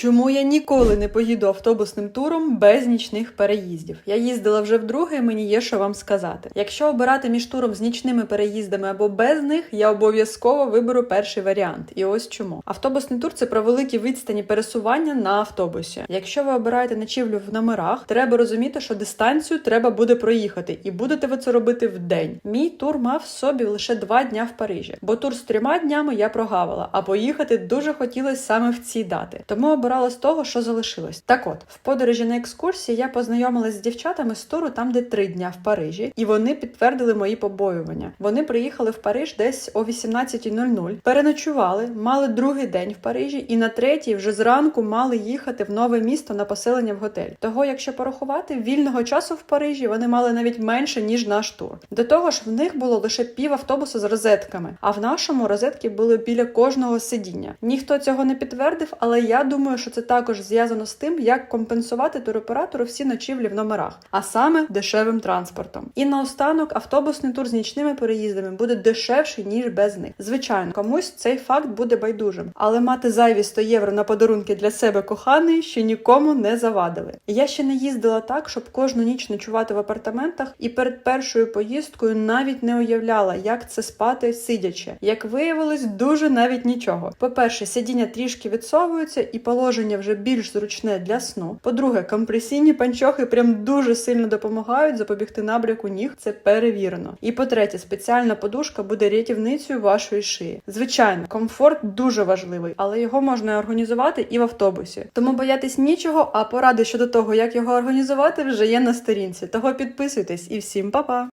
Чому я ніколи не поїду автобусним туром без нічних переїздів? Я їздила вже вдруге, і мені є що вам сказати. Якщо обирати між туром з нічними переїздами або без них, я обов'язково виберу перший варіант. І ось чому. Автобусний тур це про великі відстані пересування на автобусі. Якщо ви обираєте ночівлю в номерах, треба розуміти, що дистанцію треба буде проїхати, і будете ви це робити в день. Мій тур мав собі лише два дня в Парижі, бо тур з трьома днями я прогавила, а поїхати дуже хотілося саме в ці дати. Тому обирала з того, що залишилось. Так от, в подорожі на екскурсії я познайомилась з дівчатами з туру там, де три дня в Парижі, і вони підтвердили мої побоювання. Вони приїхали в Париж десь о 18.00, переночували, мали другий день в Парижі, і на третій вже зранку мали їхати в нове місто на поселення в готель. Того, якщо порахувати, вільного часу в Парижі вони мали навіть менше ніж наш тур. До того ж, в них було лише пів автобуса з розетками, а в нашому розетки були біля кожного сидіння. Ніхто цього не підтвердив, але я думаю, що це також зв'язано з тим, як компенсувати туроператору всі ночівлі в номерах, а саме дешевим транспортом. І наостанок автобусний тур з нічними переїздами буде дешевший ніж без них. Звичайно, комусь цей факт буде байдужим, але мати зайві 100 євро на подарунки для себе коханої ще нікому не завадили. Я ще не їздила так, щоб кожну ніч ночувати в апартаментах, і перед першою поїздкою навіть не уявляла, як це спати сидячи. Як виявилось, дуже навіть нічого. По-перше, сидіння трішки відсовуються, і положення вже більш зручне для сну. По-друге, компресійні панчохи прям дуже сильно допомагають запобігти набряку ніг. Це перевірено. І по-третє, спеціальна подушка буде рятівницею вашої шиї. Звичайно, комфорт дуже важливий, але його можна організувати і в автобусі. Тому боятись нічого, а поради щодо того, як його організувати, вже є на сторінці. Того підписуйтесь і всім па-па!